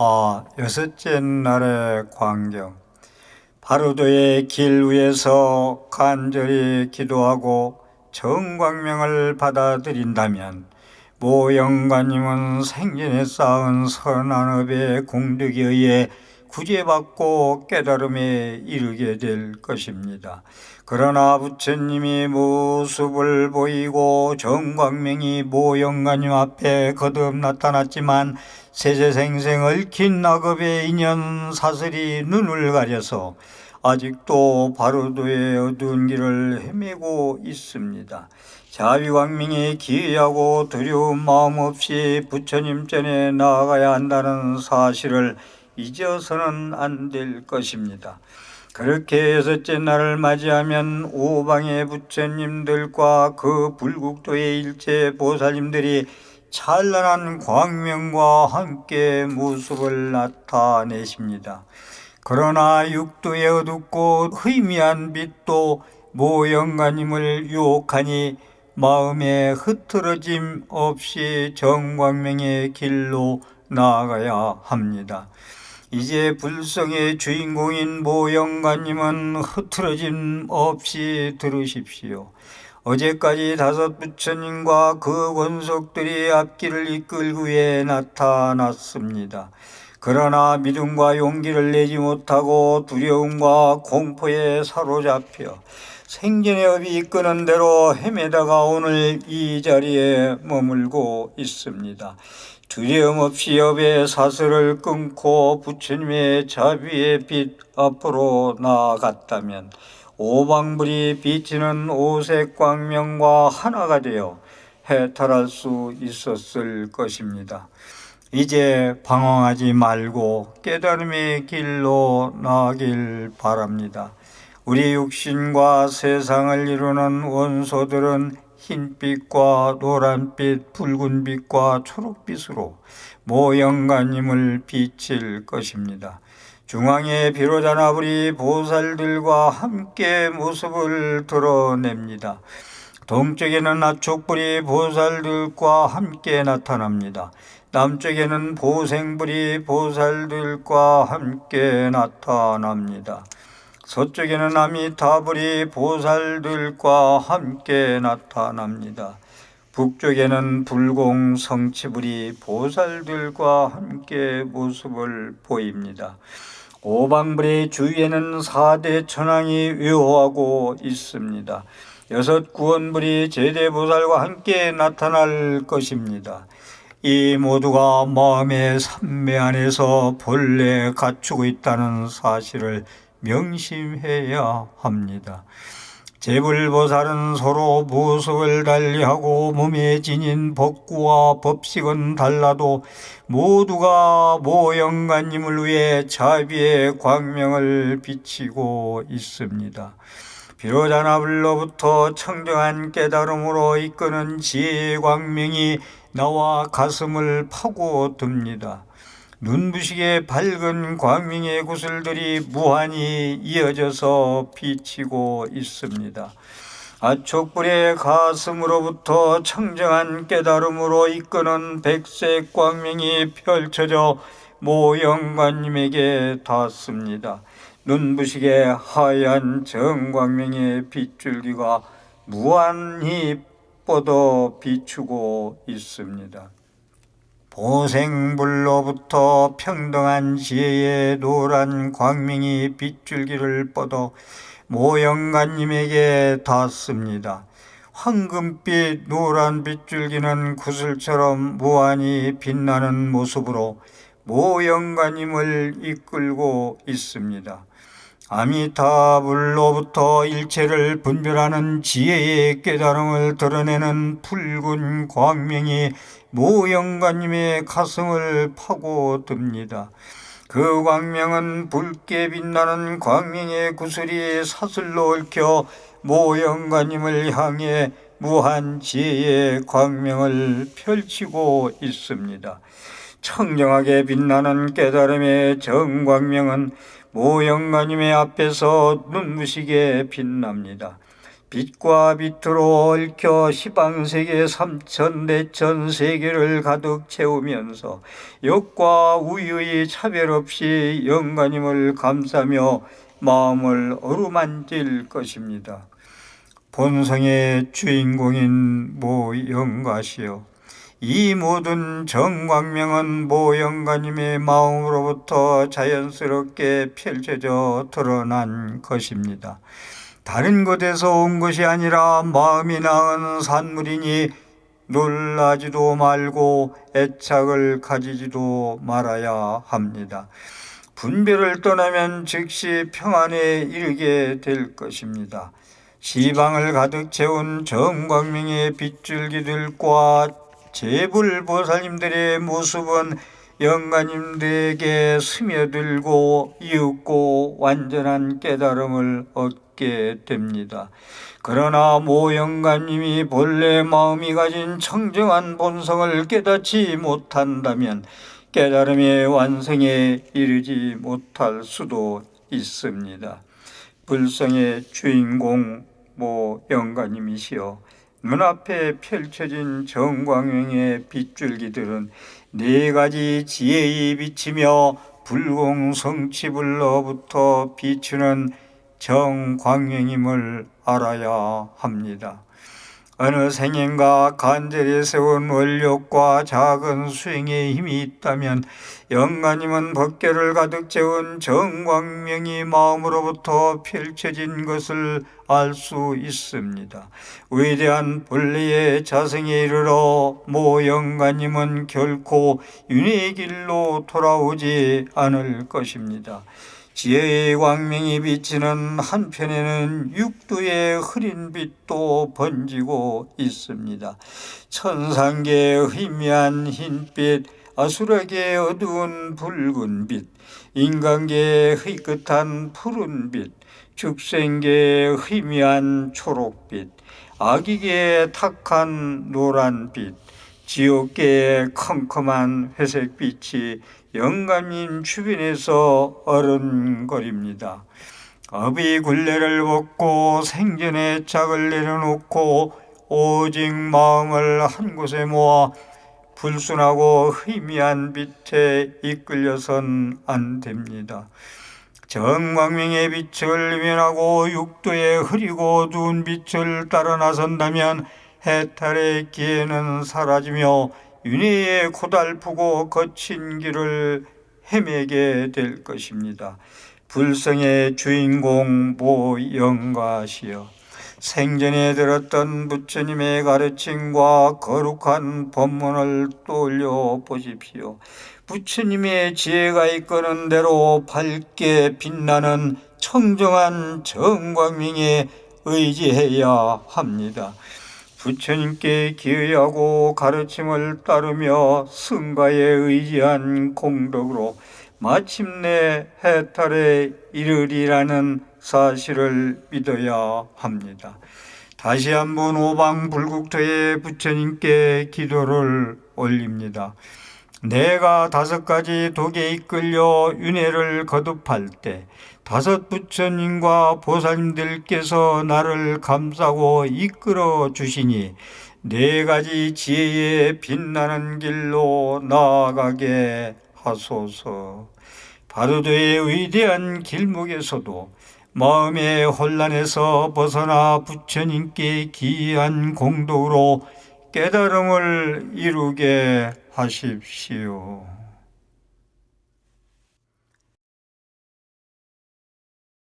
하 여섯째 날의 광경. 바로도의 길 위에서 간절히 기도하고 정광명을 받아들인다면 모 영관님은 생전에 쌓은 선한 업의 공덕에 의해 구제받고 깨달음에 이르게 될 것입니다. 그러나 부처님이 모습을 보이고 정광명이 모 영관님 앞에 거듭 나타났지만 세세생생 얽힌 낙업의 인연 사슬이 눈을 가려서 아직도 바로도의 어두운 길을 헤매고 있습니다. 자비광명이 기이하고 두려운 마음 없이 부처님 전에 나아가야 한다는 사실을 잊어서는 안 될 것입니다. 그렇게 여섯째 날을 맞이하면 오방의 부처님들과 그 불국도의 일체 보살님들이 찬란한 광명과 함께 모습을 나타내십니다. 그러나 육도에 어둡고 흐미한 빛도 모영가님을 유혹하니 마음에 흐트러짐 없이 정광명의 길로 나아가야 합니다. 이제 불성의 주인공인 모영가님은 흐트러짐 없이 들으십시오. 어제까지 다섯 부처님과 그 권속들이 앞길을 이끌기 위해 나타났습니다. 그러나 믿음과 용기를 내지 못하고 두려움과 공포에 사로잡혀 생전의 업이 이끄는 대로 헤매다가 오늘 이 자리에 머물고 있습니다. 두려움 없이 업의 사슬을 끊고 부처님의 자비의 빛 앞으로 나아갔다면 오방불이 비치는 오색 광명과 하나가 되어 해탈할 수 있었을 것입니다. 이제 방황하지 말고 깨달음의 길로 나아길 바랍니다. 우리 육신과 세상을 이루는 원소들은 흰빛과 노란빛, 붉은빛과 초록빛으로 모영가님을 비칠 것입니다. 중앙에 비로자나불이 보살들과 함께 모습을 드러냅니다. 동쪽에는 아촉불이 보살들과 함께 나타납니다. 남쪽에는 보생불이 보살들과 함께 나타납니다. 서쪽에는 아미타불이 보살들과 함께 나타납니다. 북쪽에는 불공 성치불이 보살들과 함께 모습을 보입니다. 오방불의 주위에는 사대 천왕이 위호하고 있습니다. 여섯 구원불이 제대보살과 함께 나타날 것입니다. 이 모두가 마음의 삼매 안에서 본래 갖추고 있다는 사실을 명심해야 합니다. 제불보살은 서로 모습을 달리하고 몸에 지닌 법구와 법식은 달라도 모두가 모영가님을 위해 자비의 광명을 비치고 있습니다. 비로자나불로부터 청정한 깨달음으로 이끄는 지혜의 광명이 나와 가슴을 파고듭니다. 눈부시게 밝은 광명의 구슬들이 무한히 이어져서 비치고 있습니다. 아촉불의 가슴으로부터 청정한 깨달음으로 이끄는 백색 광명이 펼쳐져 모영관님에게 닿습니다. 눈부시게 하얀 정광명의 빗줄기가 무한히 뻗어 비추고 있습니다. 보생불로부터 평등한 지혜의 노란 광명이 빗줄기를 뻗어 모영가님에게 닿습니다. 황금빛 노란 빗줄기는 구슬처럼 무한히 빛나는 모습으로 모영가님을 이끌고 있습니다. 아미타불로부터 일체를 분별하는 지혜의 깨달음을 드러내는 붉은 광명이 모영가님의 가슴을 파고 듭니다. 그 광명은 붉게 빛나는 광명의 구슬이 사슬로 얽혀 모영가님을 향해 무한 지혜의 광명을 펼치고 있습니다. 청정하게 빛나는 깨달음의 정광명은 모영가님의 앞에서 눈부시게 빛납니다. 빛과 빛으로 얽혀 시방세계 삼천 대천 세계를 가득 채우면서 역과 우유의 차별 없이 영가님을 감싸며 마음을 어루만질 것입니다. 본성의 주인공인 모 영가시여 이 모든 정광명은 모영가님의 마음으로부터 자연스럽게 펼쳐져 드러난 것입니다. 다른 곳에서 온 것이 아니라 마음이 낳은 산물이니 놀라지도 말고 애착을 가지지도 말아야 합니다. 분별을 떠나면 즉시 평안에 이르게 될 것입니다. 시방을 가득 채운 정광명의 빗줄기들과 제불보살님들의 모습은 영가님들에게 스며들고 이윽고 완전한 깨달음을 얻게 됩니다. 그러나 모 영가님이 본래 마음이 가진 청정한 본성을 깨닫지 못한다면 깨달음의 완성에 이르지 못할 수도 있습니다. 불성의 주인공 모 영가님이시여 눈앞에 펼쳐진 정광명의 빗줄기들은 네 가지 지혜에 비치며 불공성치불로부터 비추는 정광명임을 알아야 합니다. 어느 생인가 간절히 세운 원력과 작은 수행에 힘이 있다면 영가님은 법계를 가득 채운 정광명이 마음으로부터 펼쳐진 것을 알 수 있습니다. 위대한 본래의 자성에 이르러 모 영가님은 결코 윤회의 길로 돌아오지 않을 것입니다. 지혜의 광명이 비치는 한편에는 육두의 흐린 빛도 번지고 있습니다. 천상계의 희미한 흰빛, 아수라계의 어두운 붉은 빛, 인간계의 희끗한 푸른 빛, 축생계의 희미한 초록빛, 아기계의 탁한 노란빛, 지옥계의 컴컴한 회색빛이 영감님 주변에서 어른거립니다. 업이 굴레를 벗고 생전의 짝을 내려놓고 오직 마음을 한 곳에 모아 불순하고 희미한 빛에 이끌려선 안 됩니다. 정광명의 빛을 면하고 육도의 흐리고 어두운 빛을 따라 나선다면 해탈의 기회는 사라지며 윤회의 고달프고 거친 길을 헤매게 될 것입니다. 불성의 주인공 모영가시여 생전에 들었던 부처님의 가르침과 거룩한 법문을 떠올려 보십시오. 부처님의 지혜가 이끄는 대로 밝게 빛나는 청정한 정광명에 의지해야 합니다. 부처님께 기의하고 가르침을 따르며 승가에 의지한 공덕으로 마침내 해탈에 이르리라는 사실을 믿어야 합니다. 다시 한번 오방불국토의 부처님께 기도를 올립니다. 내가 다섯 가지 독에 이끌려 윤회를 거듭할 때 다섯 부처님과 보살님들께서 나를 감싸고 이끌어 주시니 네 가지 지혜에 빛나는 길로 나아가게 하소서. 바르도의 위대한 길목에서도 마음의 혼란에서 벗어나 부처님께 기이한 공덕으로 깨달음을 이루게 하십시오.